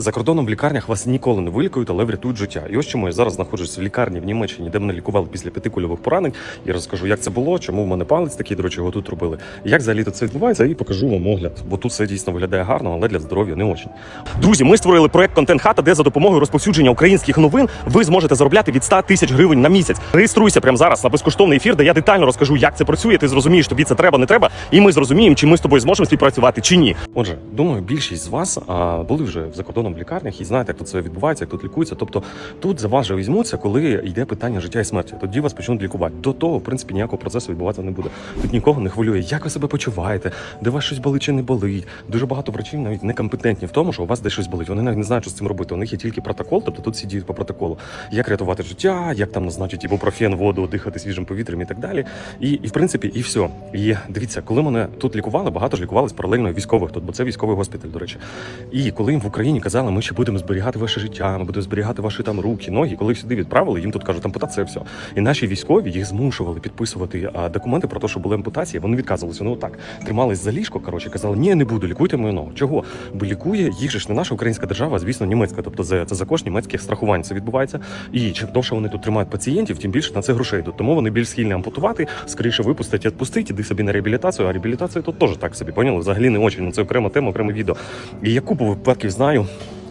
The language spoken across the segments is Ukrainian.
За кордоном в лікарнях вас ніколи не вилікують, але врятують життя. І ось чому я зараз знаходжусь в лікарні в Німеччині, де мене лікували після п'яти кульових поранень. Я розкажу, як це було, чому в мене палець такий, до речі, його тут робили. Як взагалі це відбувається, і покажу вам огляд. Бо тут все дійсно виглядає гарно, але для здоров'я не очень. Друзі, ми створили проект Контент Хата, де за допомогою розповсюдження українських новин ви зможете заробляти від 100 тисяч гривень на місяць. Реєструйся прямо зараз на безкоштовний ефір, де я детально розкажу, як це працює. Ти зрозумієш, тобі це треба, не треба, і ми зрозуміємо, чи ми з тобою зможемо співпрацювати чи ні. Отже, думаю, більшість з вас а, були вже за кордоном в лікарнях і знаєте, як тут це відбувається, як тут лікується. Тобто тут за вас же візьмуться, коли йде питання життя і смерті. Тоді вас почнуть лікувати. До того, в принципі, ніякого процесу відбуватися не буде. Тут нікого не хвилює, як ви себе почуваєте, де вас щось болить чи не болить. Дуже багато врачів навіть некомпетентні в тому, що у вас десь щось болить. Вони навіть не знають, що з цим робити. У них є тільки протокол, тобто тут всі діють по протоколу. Як рятувати життя, як там назначити ібупрофен, воду, дихати свіжим повітрям і так далі. І, і в принципі, і все. І дивіться, коли мене тут лікували, багато ж лікувались паралельно військових тут, бо це військовий госпіталь, до речі. І коли їм в Україні казали, ми ще будемо зберігати ваше життя, ми будемо зберігати ваші там руки, ноги. Коли сюди відправили, їм тут кажуть, ампутація все. І наші військові їх змушували підписувати а, документи про те, що були ампутації. Вони відказувалися. Ну так тримались за ліжко. Коротше, казали, ні, не буду, лікуйте мою ногу. Чого? Бо лікує їх же ж не наша українська держава, а звісно, німецька. Тобто це, це за кошт німецьких страхувань це відбувається. І чим довше вони тут тримають пацієнтів, тим більше на це грошей йдуть. Тому вони більш схильні ампутувати, скоріше випустити, відпустити, іди собі на реабілітацію. А реабілітація тут теж так собі поняли. Взагалі не очень. Ну це окрема тема, окреме відео. І я купу випадків знаю.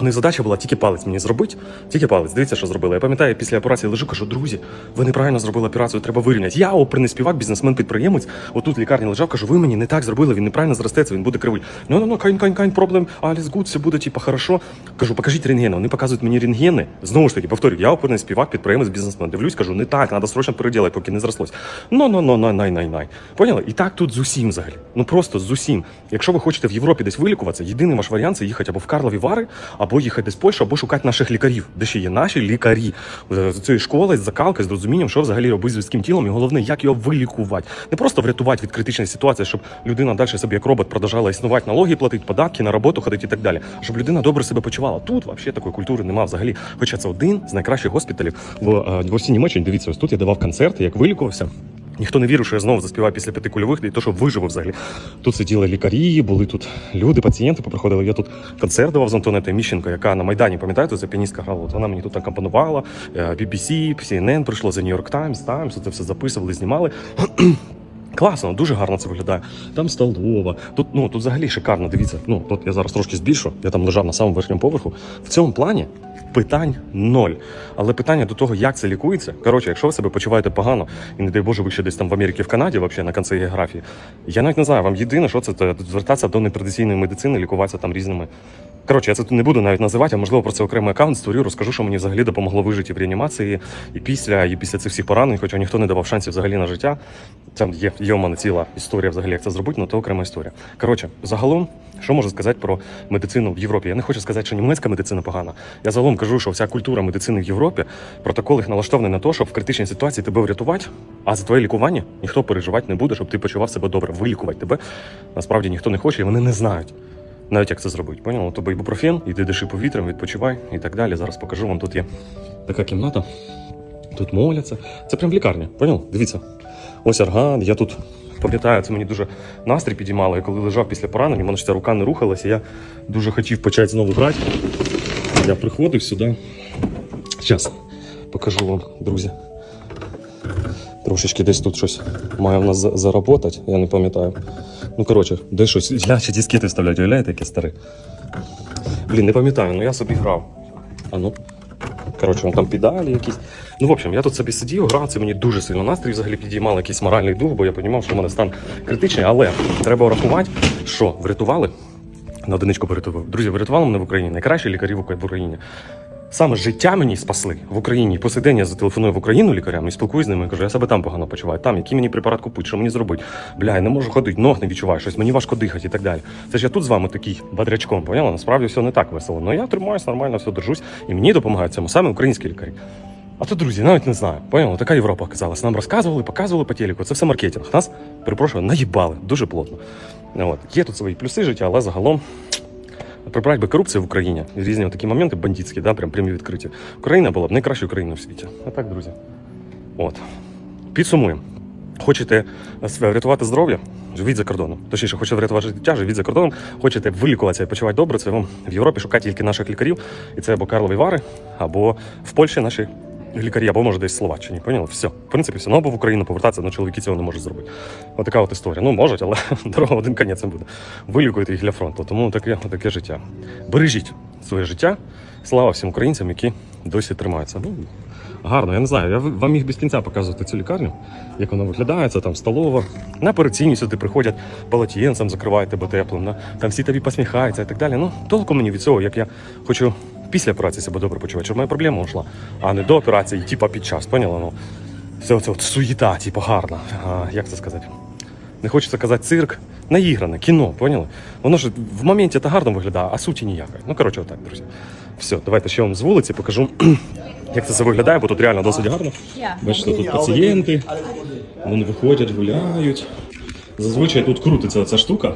У них задача була тільки палець мені зробити, тільки палець. Дивіться, що зробили. Я пам'ятаю, після операції лежу, кажу, друзі, ви неправильно зробили операцію, треба вирівняти. Я оперний співак, бізнесмен-підприємець. Отут в лікарні лежав, кажу, ви мені не так зробили, він неправильно зростеться, він буде кривий. Ну, ну, ну, кайн, кайн, кайн, проблем, аліс гуд, все буде, типа, хорошо. Кажу, покажіть рентгени. Вони показують мені рентгени. Знову ж таки, повторюю, я оперний співак, підприємець, бізнесмен. Дивлюсь, кажу, не так, треба срочно переділати, поки не зрослось. Ну, ну, ну, най, най, най, най. Поняли? І так тут з усім взагалі. Ну просто з усім. Якщо ви хочете в Європі десь вилікуватися, єдиний ваш варіант це їхати або в Карлові Вари, або їхати в Польщу, або шукати наших лікарів, де ще є наші лікарі Е, з цієї школи, з закалки, з розумінням, що взагалі робити з людським тілом, і головне, як його вилікувати. Не просто врятувати від критичної ситуації, щоб людина далі собі як робот продовжала існувати, налоги платити, податки на роботу ходити і так далі. Щоб людина добре себе почувала. Тут взагалі такої культури немає взагалі. Хоча це один з найкращих госпіталів в, е, в всій Німеччині. Дивіться, ось тут я давав концерти, як вилікувався. Ніхто не вірив, що я знову заспіваю після п'яти кульових, і то, що виживу взагалі. Тут сиділи лікарі, були тут люди, пацієнти поприходили. Я тут концерт давав з Антонетою Міщенко, яка на Майдані, пам'ятаєте, це піаністка грала. От вона мені тут акомпонувала. Е, BBC, CNN прийшло, The New York Times, Times, це все записували, знімали. Класно, дуже гарно це виглядає. Там столова. Тут ну тут взагалі шикарно. Дивіться. Ну тут я зараз трошки збільшу. Я там лежав на самому верхньому поверху. В цьому плані питань ноль. Але питання до того, як це лікується. Коротше, якщо ви себе почуваєте погано, і не дай Боже, ви ще десь там в Америці, в Канаді, взагалі на кінці географії. Я навіть не знаю, вам єдине, що це звертатися до нетрадиційної медицини, лікуватися там різними. Коротше, я це тут не буду навіть називати, а можливо про це окремий аккаунт створю, розкажу, що мені взагалі допомогло вижити в реанімації і після, і після цих всіх поранень, хоча ніхто не давав шансів взагалі на життя. Там є, є у мене ціла історія взагалі, як це зробити, але це окрема історія. Коротше, загалом, що можу сказати про медицину в Європі? Я не хочу сказати, що німецька медицина погана. Я загалом кажу, що вся культура медицини в Європі, протокол їх налаштований на те, щоб в критичній ситуації тебе врятувати, а за твоє лікування ніхто переживати не буде, щоб ти почував себе добре. Вилікувати тебе насправді ніхто не хоче, і вони не знають. Навіть як це зробити, поняла? Тобі ібупрофен, іди диши повітрям, відпочивай і так далі. Зараз покажу вам. Тут є така кімната. Тут моляться. Це прям в лікарні, поняв? Дивіться. Ось орган. Я тут пам'ятаю, це мені дуже настрій підіймало. Я коли лежав після поранення, мене ж ця рука не рухалася. Я дуже хотів почати знову брати. Я приходив сюди. Зараз покажу вам, друзі. Трошечки десь тут щось має в нас заработати, я не пам'ятаю. Ну, коротше, де щось. Я ще дискети вставляють, уявляєте, яке старе. Блін, не пам'ятаю, ну я собі грав. А ну. Коротше, вон там педалі якісь. Ну, в общем, я тут собі сидів, грав, це мені дуже сильно настрій взагалі підіймало якийсь моральний дух, бо я розумів, що в мене стан критичний, але треба врахувати, що врятували. На одиничку порятував. Друзі, врятували мене в Україні. Найкращі лікарі в Україні. Саме життя мені спасли в Україні. По сей я зателефоную в Україну лікарям і спілкуюсь з ними. і Кажу, я себе там погано почуваю. Там який мені препарат купити, що мені зробити? Бля, я не можу ходити, ног не відчуваю щось, мені важко дихати і так далі. Це ж я тут з вами такий бодрячком, поняла? Насправді все не так весело. Ну я тримаюсь нормально, все держусь, і мені допомагають цьому саме українські лікарі. А то, друзі, навіть не знаю. Поняла, така Європа оказалась. Нам розказували, показували по телеку. Це все маркетинг. Нас, перепрошую, наїбали дуже плотно. От. Є тут свої плюси життя, але загалом прибрати боротьби корупції в Україні різні такі моменти бандитські, да, прям прямі відкриті. Україна була б найкращою країною в світі. А так, друзі. От. Підсумуємо. Хочете врятувати здоров'я? Живіть за кордоном. Точніше, хочете врятувати життя, живіть за кордоном. Хочете вилікуватися і почувати добре, це вам в Європі шукати тільки наших лікарів. І це або Карлові Вари, або в Польщі наші лікарі, або може десь Словаччині. Поняли? Все. В принципі, все. Ну або в Україну повертатися, але чоловіки цього не можуть зробити. Отака от історія. Ну, можуть, але дорога один кінець не буде. Вилікуйте їх для фронту. Тому таке, таке життя. Бережіть своє життя. Слава всім українцям, які досі тримаються. Ну, гарно, я не знаю. Я вам міг без кінця показувати цю лікарню, як вона виглядає, це там столова. На операційні сюди приходять полотенцем, закривають тебе теплим. Да? Там всі тобі посміхаються і так далі. Ну, толку мені від цього, як я хочу після операції себе добре почувати, щоб моя проблема ушла, а не до операції, типа під час. Поняла? Ну, все це от суєта, типу, гарна. А, як це сказати? Не хочеться казати цирк, наігране, кіно, поняли? Воно ж в моменті це гарно виглядає, а суті ніякої. Ну, коротше, отак, друзі. Все, давайте ще вам з вулиці покажу, як це все виглядає, бо тут реально досить гарно. Бачите, тут пацієнти, вони виходять, гуляють. Зазвичай тут крутиться ця штука.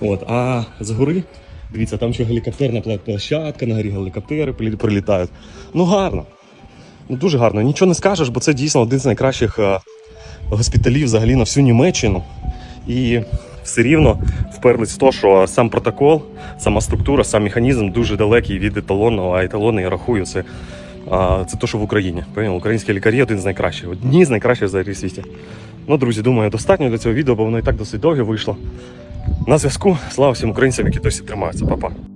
От, а згори, дивіться, там ще гелікоптерна площадка, на горі гелікоптери прилітають. Ну гарно. Ну дуже гарно. Нічого не скажеш, бо це дійсно один з найкращих е, госпіталів взагалі на всю Німеччину. І все рівно вперлись в те, що сам протокол, сама структура, сам механізм дуже далекий від еталонного, а еталони я рахую, це, це те, що в Україні. Поняли? Українські лікарі один з найкращих, одні з найкращих взагалі в світі. Ну, друзі, думаю, достатньо для цього відео, бо воно і так досить довге вийшло. На зв'язку. Слава всім українцям, які досі тримаються. Па-па.